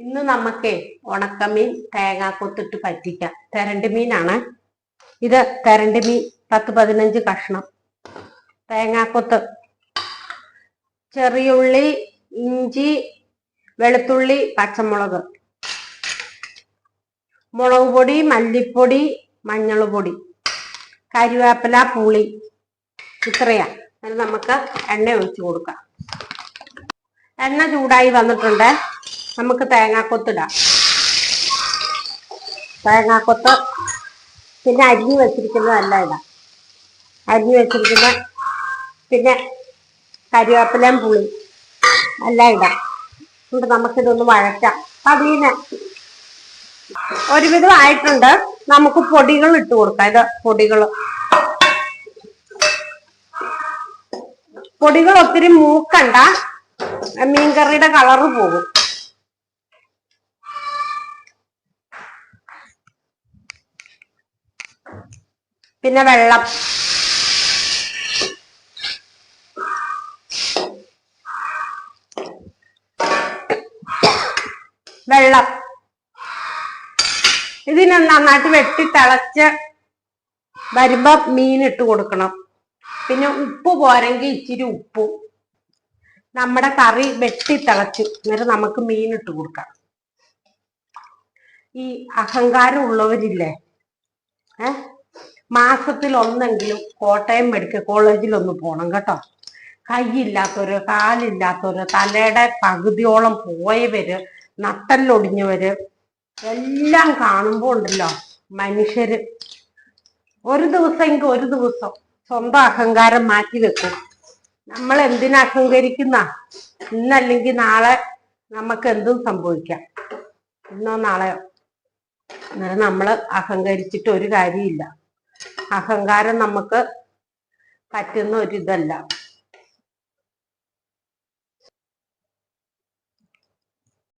ഇന്ന് നമുക്ക് ഉണക്കമീൻ തേങ്ങാക്കൊത്തിട്ട് പറ്റിക്കാം. തെരണ്ട് മീനാണ്. ഇത് തെരണ്ട് മീൻ പത്ത് പതിനഞ്ച് കഷ്ണം. തേങ്ങാക്കൊത്ത് ചെറിയുള്ളി ഇഞ്ചി വെളുത്തുള്ളി പച്ചമുളക്. മുളക് പൊടി മല്ലിപ്പൊടി മഞ്ഞൾ പൊടി കരിവേപ്പില പുളി. ഇത്രയാ. അത് നമുക്ക് എണ്ണ ഒഴിച്ചു കൊടുക്കാം. എണ്ണ ചൂടായി വന്നിട്ടുണ്ട്. നമുക്ക് തേങ്ങാക്കൊത്തിടാം. തേങ്ങാക്കൊത്ത് പിന്നെ അരിഞ്ഞു വെച്ചിരിക്കുന്നതല്ല ഇടാം അരിഞ്ഞു വെച്ചിരിക്കുന്ന പിന്നെ കരിവേപ്പിലയും പുളി എല്ലാം ഇടാം. എന്നിട്ട് നമുക്കിതൊന്ന് വഴറ്റാം. പതിന്. ഒരുവിധം ആയിട്ടുണ്ട്. നമുക്ക് പൊടികൾ ഇട്ട് കൊടുക്കാം. ഇത് പൊടികൾ പൊടികൾ ഒത്തിരി മൂക്കണ്ട. മീൻകറിയുടെ കളറ് പോകും. പിന്നെ വെള്ളം. വെള്ളം. ഇതിനെ നന്നായിട്ട് വെട്ടി തിളച്ച് വരുമ്പോ മീൻ ഇട്ട് കൊടുക്കണം. പിന്നെ ഉപ്പ് പോരെങ്കിൽ ഇച്ചിരി ഉപ്പും. നമ്മുടെ കറി വെട്ടി തിളച്ചു. എന്നിട്ട് നമുക്ക് മീൻ ഇട്ട് കൊടുക്കാം. ഈ അഹങ്കാരം ഉള്ളവരില്ലേ? ഏ? മാസത്തിൽ ഒന്നെങ്കിലും കോട്ടയം മെഡിക്കൽ കോളേജിൽ ഒന്ന് പോണം കേട്ടോ. കൈയില്ലാത്തവര് കാലില്ലാത്തവര് തലയുടെ പകുതിയോളം പോയവര് നട്ടല്ലൊടിഞ്ഞവര് എല്ലാം കാണുമ്പോ ഉണ്ടല്ലോ മനുഷ്യര്. ഒരു ദിവസമെങ്കിൽ ഒരു ദിവസം സ്വന്തം അഹങ്കാരം മാറ്റി വെക്കും. നമ്മൾ എന്തിനാ അഹങ്കരിക്കുന്ന? ഇന്നല്ലെങ്കിൽ നാളെ നമുക്ക് എന്തും സംഭവിക്കാം. ഇന്നോ നാളെയോ. അന്നേരം നമ്മൾ അഹങ്കരിച്ചിട്ട് ഒരു കാര്യമില്ല അഹങ്കാരം നമുക്ക് പറ്റുന്ന ഒരിതല്ല